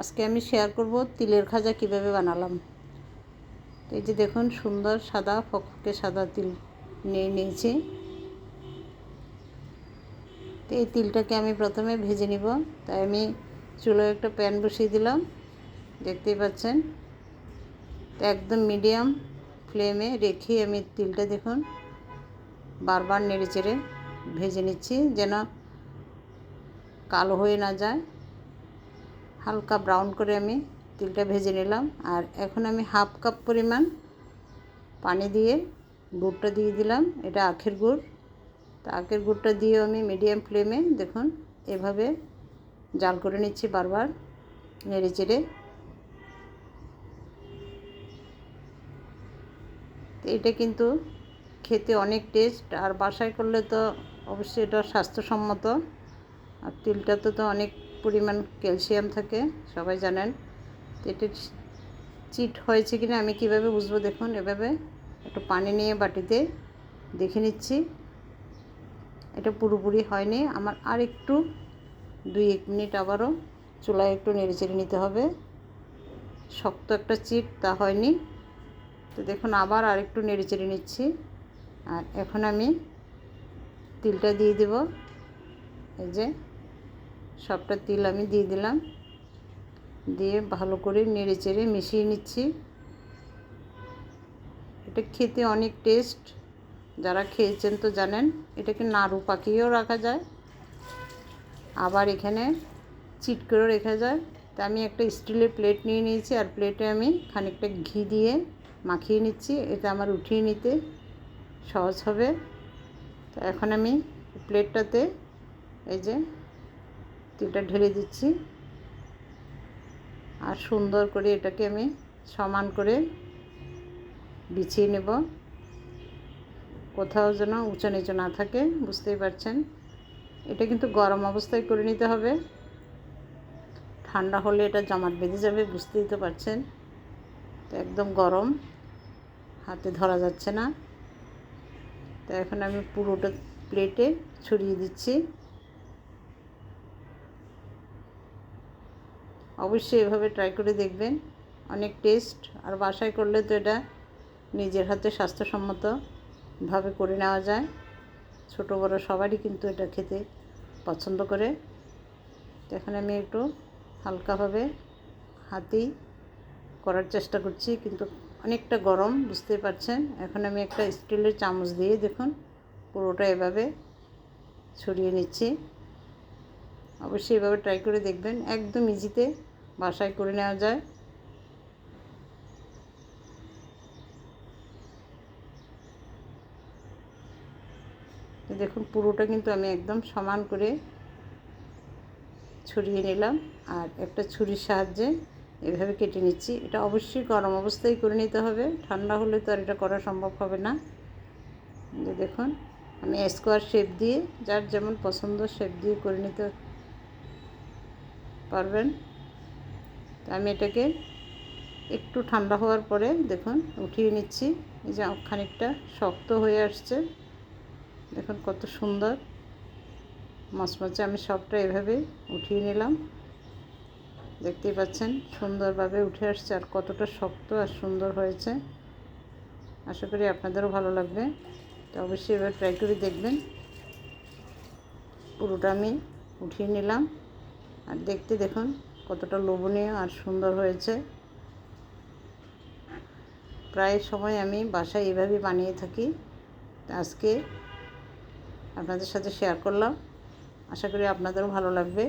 আজকে আমি শেয়ার করব তিলের খাজা কীভাবে বানালাম। এই যে দেখুন, সুন্দর সাদা ফকফকে সাদা তিল নিয়ে নিয়েছি। তো এই তিলটাকে আমি প্রথমে ভেজে নিব। তাই আমি চুলোয় একটা প্যান বসিয়ে দিলাম। দেখতেই পাচ্ছেন? তো একদম মিডিয়াম ফ্লেমে রেখে আমি তিলটা দেখুন, বারবার নেড়ে চেড়ে ভেজে নিচ্ছি যেন কালো হয়ে না যায়। হালকা ব্রাউন করে আমি তিলটা ভেজে নিলাম। আর এখন আমি হাফ কাপ পরিমাণ পানি দিয়ে গুড়টা দিয়ে দিলাম, এটা আখের গুড়। তা আখের গুড়টা দিয়েও আমি মিডিয়াম ফ্লেমে দেখুন এভাবে জাল করে নিচ্ছি বারবার, নেড়ে চেড়ে। এটা কিন্তু খেতে অনেক টেস্ট, আর বাসায় করলে তো অবশ্যই এটা স্বাস্থ্যসম্মত। আর তিলটাতে তো অনেক পরিমাণ ক্যালসিয়াম থাকে, সবাই জানেন। এটা চিট হয়েছে কিনা আমি কীভাবে বুঝব দেখুন, এভাবে একটু পানি নিয়ে বাটিতে দেখে নিচ্ছি। এটা পুরোপুরি হয়নি, আমার আর একটু দুই এক মিনিট আবারও চুলায় একটু নেড়ে চেড়ে নিতে হবে। শক্ত একটা চিট, তা হয়নি। তো দেখুন, আবার আর একটু নেড়ে চেড়ে নিচ্ছি। আর এখন আমি তিলটা দিয়ে দেব। এই যে সবটা তিল আমি দিয়ে দিলাম। দিয়ে ভালো করে নেড়ে চেড়ে মিশিয়ে নিচ্ছি। এটা খেতে অনেক টেস্ট। যারা খেয়েছেন তো জানেন, এটাকে নাড়ু পাকিয়েও রাখা যায়। আবার এখানে চিট করেও রেখা যায়। তা আমি একটা স্টিলের প্লেট নিয়ে নিয়েছি, আর প্লেটে আমি খানিকটা ঘি দিয়ে মাখিয়ে নিচ্ছি। এটা আমার উঠিয়ে নিতে সহজ হবে। তো এখন আমি প্লেটটাতে এই যে তিলটা ঢেলে দিচ্ছি। আর সুন্দর করে এটাকে আমি সমান করে বিছিয়ে নেব। কোথাও যেন উঁচু নিচু না থাকে, বুঝতেই পারছেন? এটা কিন্তু গরম অবস্থায় করে নিতে হবে। ঠান্ডা হলে এটা জমাট বেঁধে যাবে, বুঝতেই তো পারছেন? তো একদম গরম, হাতে ধরা যাচ্ছে না। তো এখন আমি পুরোটা প্লেটে ছড়িয়ে দিচ্ছি। অবশ্যই এভাবে ট্রাই করে দেখবেন। অনেক টেস্ট আর বাসায় করলে তো এটা নিজের হাতে স্বাস্থ্যসম্মতভাবে করে নেওয়া যায়। ছোটো বড়ো সবারই কিন্তু এটা খেতে পছন্দ করে। তো এখানে আমি একটু হালকাভাবে হাতেই করার চেষ্টা করছি, কিন্তু অনেকটা গরম বুঝতে পারছেন? এখন আমি একটা স্টিলের চামচ দিয়ে দেখুন, পুরোটা এভাবে ছড়িয়ে নিচ্ছি। অবশ্যই এভাবে ট্রাই করে দেখবেন। একদম ইজিতে বাসায় করে নেওয়া যায়। দেখুন, পুরোটা কিন্তু আমি একদম সমান করে ছড়িয়ে নিলাম। আর একটা ছুরির সাহায্যে এভাবে কেটে নিচ্ছি। এটা অবশ্যই গরম অবস্থায় করে নিতে হবে। ঠান্ডা হলে তো আর এটা করা সম্ভব হবে না। যে দেখুন, আমি স্কোয়ার শেপ দিয়ে, যার যেমন পছন্দ শেপ দিয়ে করে নিতে পারবেন। তো আমি এটাকে একটু ঠান্ডা হওয়ার পরে দেখুন, উঠিয়ে নিচ্ছি। এই যে খানিকটা শক্ত হয়ে আসছে। দেখুন কত সুন্দর। মচমচে আমি সবটা এভাবে উঠিয়ে নিলাম। দেখতেই পাচ্ছেন, সুন্দরভাবে উঠে আসছে আর কতটা শক্ত আর সুন্দর হয়েছে। আশা করি আপনাদেরও ভালো লাগবে। তো অবশ্যই এবার ট্রাই করে দেখবেন। পুরোটা আমি উঠিয়ে নিলাম। আর দেখতে দেখুন কতটা লোভনীয় আর সুন্দর হয়েছে। প্রায় সময় আমি বাসায় এভাবে বানিয়ে থাকি। আজকে আপনাদের সাথে শেয়ার করলাম। আশা করি আপনাদেরও ভালো লাগবে।